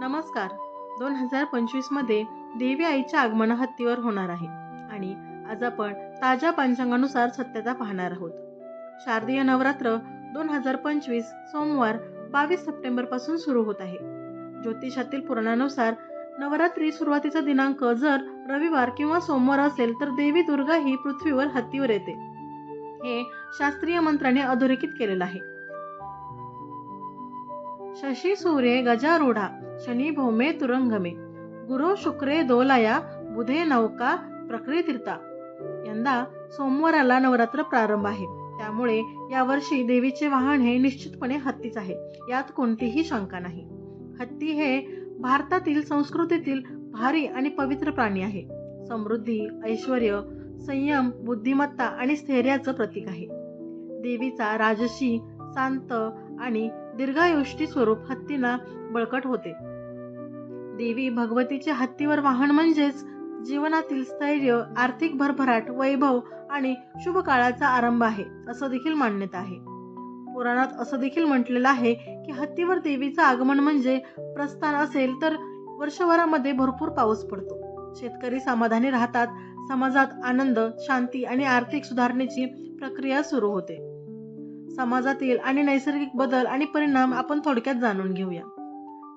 नमस्कार. दोन हजार पंचवीसमध्ये देवी आईच्या आगमन हत्तीवर होणार आहे आणि आज आपण ताज्या पंचांगानुसार सत्यता पाहणार आहोत. शारदीय नवरात्र दोन हजार पंचवीस सोमवार बावीस सप्टेंबरपासून सुरू होत आहे. ज्योतिषातील पुराणानुसार नवरात्री सुरुवातीचा दिनांक जर रविवार किंवा सोमवार असेल तर देवी दुर्गा ही पृथ्वीवर हत्तीवर येते. हे शास्त्रीय मंत्राने अधोरेखित केलेलं आहे. शशी सूर्ये गजारूढा शनी भौमे तुरंगमे गुरु शुक्रे दोलाया बुधे नौका प्रकृतीर्था यंदा सोमवाराला नवरात्र प्रारंभ आहे. त्यामुळे यावर्षी देवीचे वाहन हे निश्चितपणे हत्तीच आहे. यात कोणतीही शंका नाही. हत्ती हे भारतातील संस्कृतीतील भारी आणि पवित्र प्राणी आहे. समृद्धी ऐश्वर संयम बुद्धिमत्ता आणि स्थैर्याचं प्रतीक आहे. देवीचा राजशी शांत आणि दीर्घायुष्टी स्वरूप हत्तीला बळकट होते. देवी भगवतीचे हत्तीवर वाहन म्हणजेच जीवनातील स्थैर्य आर्थिक भरभराट वैभव आणि शुभ काळाचा आरंभ आहे असं देखील मान्यता आहे. पुराणात असं देखील म्हटलेलं आहे की हत्तीवर देवीचं आगमन म्हणजे प्रस्थान असेल तर वर्षभरामध्ये भरपूर पाऊस पडतो. शेतकरी समाधानी राहतात समाजात आनंद शांती आणि आर्थिक सुधारणेची प्रक्रिया सुरू होते. समाजातील आणि नैसर्गिक बदल आणि परिणाम आपण थोडक्यात जाणून घेऊया.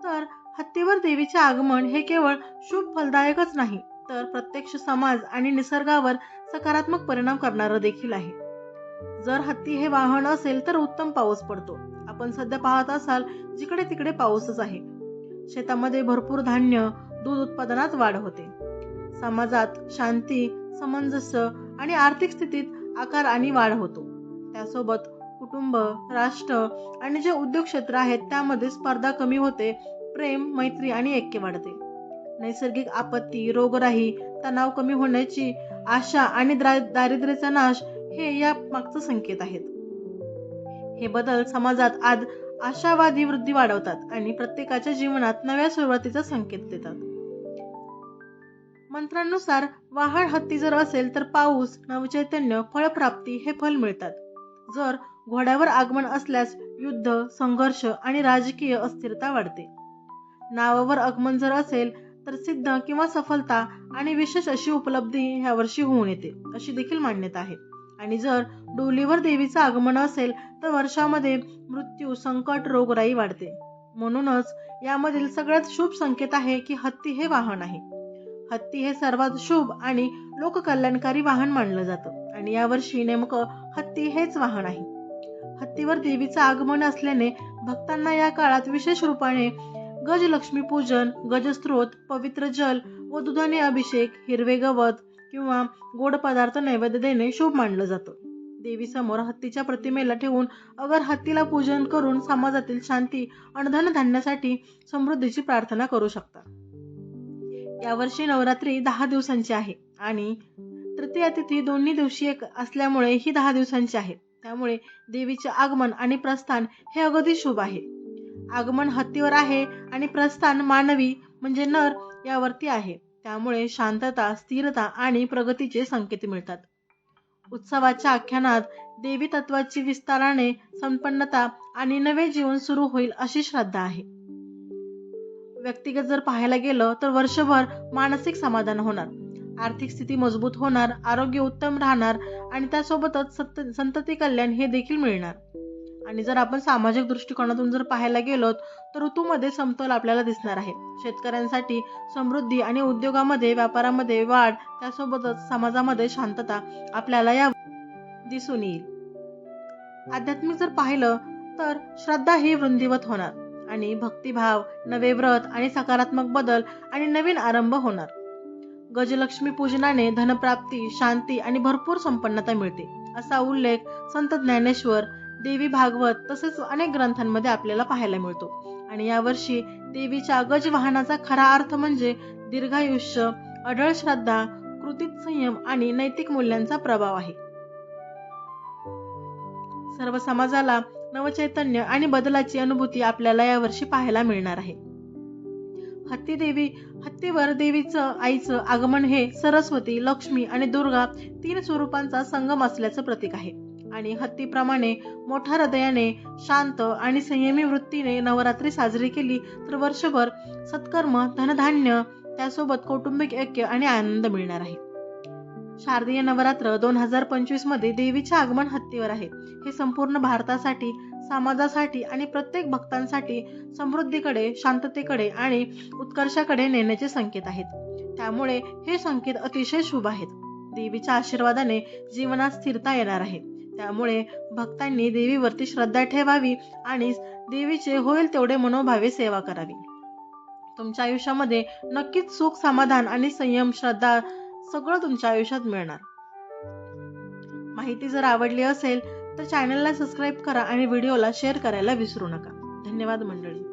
तर हत्तीवर देवीचे आगमन हे केवळ शुभ फलदायकच नाही तर प्रत्यक्ष समाज आणि निसर्गावर सकारात्मक परिणाम करणारं देखील आहे. जर हत्ती हे वाहन असेल तर उत्तम पाऊस पडतो. आपण सध्या पाहत असाल जिकडे तिकडे पाऊसच आहे. शेतामध्ये भरपूर धान्य दूध उत्पादनात वाढ होते. समाजात शांती समंजस्य आणि आर्थिक स्थितीत आकार आणि वाढ होतो. त्यासोबत कुटुंब राष्ट्र आणि जे उद्योग क्षेत्र आहेत त्यामध्ये स्पर्धा कमी होते प्रेम मैत्री आणि ऐक्य वाढते. नैसर्गिक आपत्ती रोगराई तणाव कमी होण्याची आशा आणि दारिद्र्याचा नाश हे या मागचं संकेत आहेत. हे बदल समाजात आज आशावादी वृद्धी वाढवतात आणि प्रत्येकाच्या जीवनात नव्या सुरुवातीचा संकेत देतात. मंत्रांनुसार वाहन हत्ती जर असेल तर पाऊस नवचैतन्य फळप्राप्ती हे फल मिळतात. जर घोड्यावर आगमन असल्यास युद्ध संघर्ष आणि राजकीय अस्थिरता वाढते. नावावर आगमन जर असेल तर सिद्ध किंवा सफलता आणि विशेष अशी उपलब्धी ह्या वर्षी होऊन येते अशी देखील मान्यता आहे. आणि जर डोलीवर देवीचं आगमन असेल तर वर्षामध्ये मृत्यू संकट रोगराई वाढते. म्हणूनच यामधील सगळ्यात शुभ संकेत आहे की हत्ती हे वाहन आहे. हत्ती हे सर्वात शुभ आणि लोककल्याणकारी वाहन मानलं जातं. आणि यावर्षी नेमकं हत्ती हेच वाहन आहे. हत्तीवर देवीचं आगमन असल्याने भक्तांना या काळात विशेष रूपाने गजलक्ष्मी पूजन गजस्त्रोत पवित्र जल व दुधाने अभिषेक हिरवे गवत किंवा गोड पदार्थ नैवेद्य देणे शुभ मानलं जातं. देवी समोर हत्तीच्या प्रतिमेला ठेवून अगर हत्तीला पूजन करून समाजातील शांती आणि धनधान्यासाठी समृद्धीची प्रार्थना करू शकता. यावर्षी नवरात्री दहा दिवसांची आहे आणि तृतीया तिथी दोन्ही दिवशी एक असल्यामुळे ही दहा दिवसांची आहे. त्यामुळे देवीचे आगमन आणि प्रस्थान हे अगदी शुभ आहे. आगमन हत्तीवर आहे आणि प्रस्थान मानवी म्हणजे नर यावरती आहे. त्यामुळे शांतता स्थिरता आणि प्रगतीचे संकेत मिळतात. उत्सवाच्या आख्यानात देवी तत्वाची विस्ताराने संपन्नता आणि नवे जीवन सुरू होईल अशी श्रद्धा आहे. व्यक्तिगत जर पाहायला गेलं तर वर्षभर मानसिक समाधान होणार. आर्थिक स्थिती मजबूत होणार आरोग्य उत्तम राहणार आणि त्यासोबतच संतती कल्याण हे देखील मिळणार. आणि जर आपण सामाजिक दृष्टिकोनातून जर पाहायला गेलो तर ऋतूमध्ये समतोल आपल्याला दिसणार आहे. शेतकऱ्यांसाठी समृद्धी आणि उद्योगामध्ये व्यापारामध्ये वाढ त्यासोबतच समाजामध्ये शांतता आपल्याला या दिसून येईल. आध्यात्मिक जर पाहिलं तर श्रद्धा ही वृंदीवत होणार. आणि भक्तिभाव नवे व्रत आणि सकारात्मक बदल आणि नवीन आरंभ होणार. गजलक्ष्मी पूजनाने धनप्राप्ती शांती आणि भरपूर संपन्नता मिळते असा उल्लेख संत ज्ञानेश्वर देवी भागवत तसेच अनेक ग्रंथांमध्ये आपल्याला पाहायला मिळतो. आणि यावर्षी देवीच्या गज वाहनाचा खरा अर्थ म्हणजे दीर्घायुष्य अढळ श्रद्धा कृतीत संयम आणि नैतिक मूल्यांचा प्रभाव आहे. सर्व समाजाला नवचैतन्य आणि बदलाची अनुभूती आपल्याला यावर्षी पाहायला मिळणार आहे. हत्ती देवी हत्तीवर देवीचं आईचं आगमन हे सरस्वती लक्ष्मी आणि दुर्गा तीन स्वरूपांचा संगम असल्याचं प्रतीक आहे. आणि हत्तीप्रमाणे मोठ्या हृदयाने शांत आणि संयमी वृत्तीने नवरात्री साजरी केली तर वर्षभर सत्कर्म धनधान्य त्यासोबत कौटुंबिक ऐक्य आणि आनंद मिळणार आहे. शारदीय नवरात्र दोन हजार पंचवीसमध्ये देवीचे आगमन हत्तीवर आहे. हे संपूर्ण भारतासाठी समाजासाठी आणि प्रत्येक भक्तांसाठी समृद्धीकडे शांततेकडे आणि उत्कर्षाकडे नेण्याचे संकेत आहेत. त्यामुळे हे संकेत अतिशय शुभ आहेत. देवीच्या आशीर्वादाने जीवनात स्थिरता येणार आहे. त्यामुळे भक्तांनी देवीवरती श्रद्धा ठेवावी आणि देवीचे होईल तेवढे मनोभावे सेवा करावी. तुमच्या आयुष्यामध्ये नक्कीच सुख समाधान आणि संयम श्रद्धा सगळं तुमच्या आयुष्यात मिळणार. माहिती जर आवडली असेल तर चॅनलला सबस्क्राईब करा आणि व्हिडिओला शेअर करायला विसरू नका. धन्यवाद मंडळी.